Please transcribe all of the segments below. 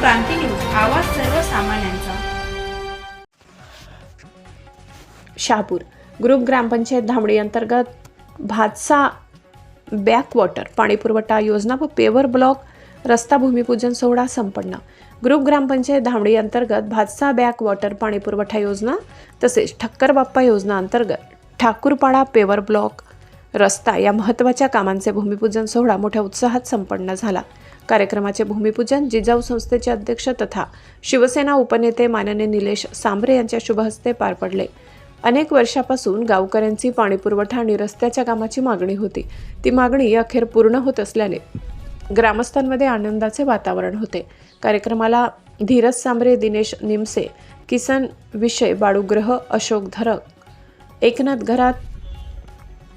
क्रांती news आवाज सर्वसामान्यांचा. Shahapur group ग्रामपंचायत धामडी अंतर्गत भातसा बॅकवॉटर पाणीपुरवठा योजना व पेवर ब्लॉक रस्ता भूमिपूजन सोहळा संपन्न. ग्रुप ग्रामपंचायत धामडी अंतर्गत भातसा बॅक वॉटर पाणीपुरवठा योजना तसेच ठक्कर बाप्पा योजना अंतर्गत ठाकूरपाडा पेवर ब्लॉक रस्ता या महत्त्वाच्या कामांचे भूमिपूजन सोहळा मोठ्या उत्साहात संपन्न झाला. कार्यक्रमाचे भूमिपूजन जिजाऊ संस्थेचे अध्यक्ष तथा शिवसेना उपनेते माननीय निलेश सांबरे यांच्या शुभहस्ते पार पडले. अनेक वर्षापासून गावकऱ्यांची पाणीपुरवठा आणि रस्त्याच्या कामाची मागणी होती. ती मागणी अखेर पूर्ण होत असल्याने ग्रामस्थांमध्ये आनंदाचे वातावरण होते. कार्यक्रमाला धीरज सांबरे दिनेश निमसे किसन विषय बाळूग्रह अशोक धरक एकनाथ घरात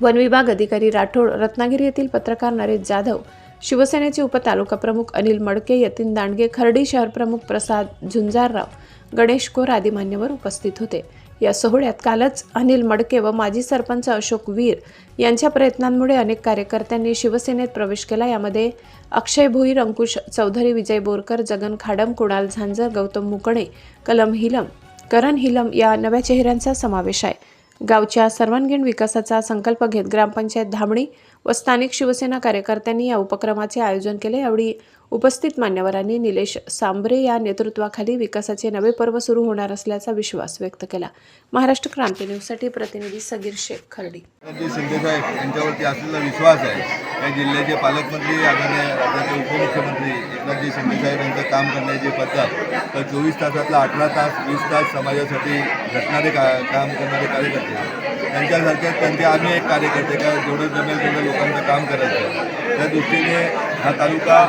वन विभाग अधिकारी राठोड रत्नागिरी येथील पत्रकार नरेश जाधव शिवसेनेचे उपतालुका प्रमुख अनिल मडके यतीन दांडगे खर्डी शहर प्रमुख प्रसाद झुंजारराव गणेश कोर आदी मान्यवर उपस्थित होते. या सोहळ्यात कालच अनिल मडके व माजी सरपंच अशोक वीर यांच्या प्रयत्नांमुळे अनेक कार्यकर्त्यांनी शिवसेनेत प्रवेश केला. यामध्ये अक्षय भोईर अंकुश चौधरी विजय बोरकर जगन खाडम कुणाल झांजर गौतम मुकणे कलम हिलम करण हिलम या नव्या चेहऱ्यांचा समावेश आहे. गावच्या सर्वांगीण विकासाचा संकल्प घेत ग्रामपंचायत धामणी व स्थानिक शिवसेना कार्यकर्त्यांनी या उपक्रमाचे आयोजन केले. यावेळी उपस्थित मान्यवरांनी निलेश सांबरे या नेतृत्वाखाली विकासाचे नवे पर्व सुरू होणार असल्याचा विश्वास व्यक्त केला. महाराष्ट्र क्रांती न्यूजसाठी प्रतिनिधी सगीर शेख खर्डी. यांच्यावरती असलेला विश्वास आहे. या जिल्ह्याचे पालकमंत्री आदरणीय राज्याचे उपमुख्यमंत्री एकनाथजी शिंदेसाहेब यांचं काम करण्याची पद्धत तर चोवीस तासातला अठरा तास वीस तास समाजासाठी घटणारे का काम करणारे कार्यकर्ते. त्यांच्यासारखे त्यांचे आम्ही एक कार्यकर्ते का जेवढं जमेल तेवढं लोकांचं काम करायचं. त्या दृष्टीने हा तालुका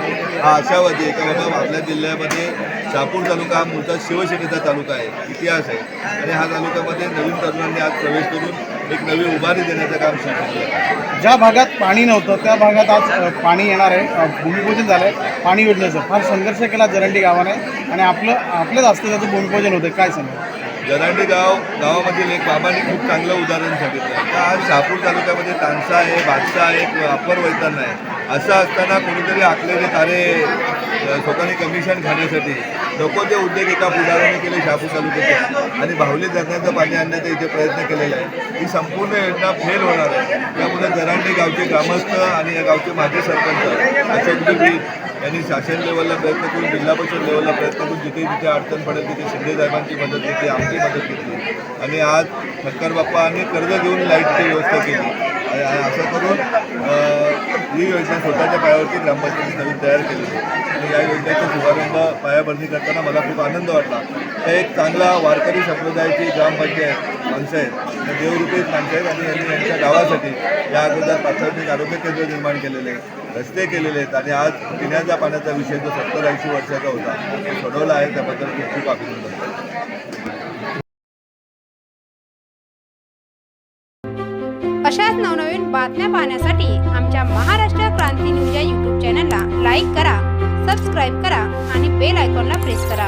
हा आशावादी आहे का बाबा आपल्या जिल्ह्यामध्ये शहापूर तालुका हा मूळचा शिवसेनेचा तालुका आहे इतिहास आहे. आणि हा तालुक्यामध्ये नवीन तरुणांनी आज प्रवेश करून एक नवी उभारी देण्याचं काम सुरू ज्या भागात पाणी नव्हतं त्या भागात आज पाणी येणार आहे. भूमिपूजन झालं आहे पाणी योजनेचं फार संघर्ष केला जरंडी गावाने. आणि आपलं आपल्याच असतं त्याचं भूमिपूजन होतं काय सांगा जनांडे गाव गावामधील एक बाबांनी खूप चांगलं उदाहरण सांगितलं. आहे का आज शहापूर तालुक्यामध्ये तानसा आहे बादसा आहे अप्पर वैताना आहे. असं असताना कोणीतरी आखलेले तारे स्वतःने कमिशन खाण्यासाठी नको ते उद्योग एका पुढाऱ्याने केले शहापूर तालुक्याचे. आणि बाहुली धरणाचं पाणी आणण्याचा इथे प्रयत्न केलेला आहे. ही संपूर्ण योजना फेल होणार आहे. त्यामुळे जरांडे गावचे ग्रामस्थ आणि या गावचे माजी सरपंच अशोक यांनी शासन लेवलला प्रयत्न करून जिल्हा परिषद लेवलला प्रयत्न करून जिथे जिथे अडचण पडेल तिथे शिंदेसाहेबांची मदत घेतली आमची मदत घेतली. आणि आज ठक्कर बाप्पांनी कर्ज घेऊन लाईटची व्यवस्था केली. आणि असं करून ही योजना स्वतःच्या पायावरती ग्रामपंचायती नवीन तयार केली. आणि या योजनेचा शुभारंभ पायाभरणी करताना मला खूप आनंद वाटला. त्या एक चांगला वारकरी संप्रदायाची ग्रामपंचायत माणसं आहेत. देवरूपी माणसं आहेत आणि यांनी यांच्या गावासाठी या अगोदर प्राथमिक आरोग्य केंद्र निर्माण केलेले आहे. रस्ते केलेले आहेत आणि आज पिण्याच्या पाण्याचा विषय जो सत्तर ऐंशी वर्षाचा होता तो सोडवला आहे त्याबद्दल खूप खूप अभिनंदन अशाच नवनवीन बातम्या पाहण्यासाठी आमच्या महाराष्ट्र क्रांती न्यूज या यूट्यूब चॅनलला लाईक करा सबस्क्राईब करा आणि बेल आयकॉनला प्रेस करा.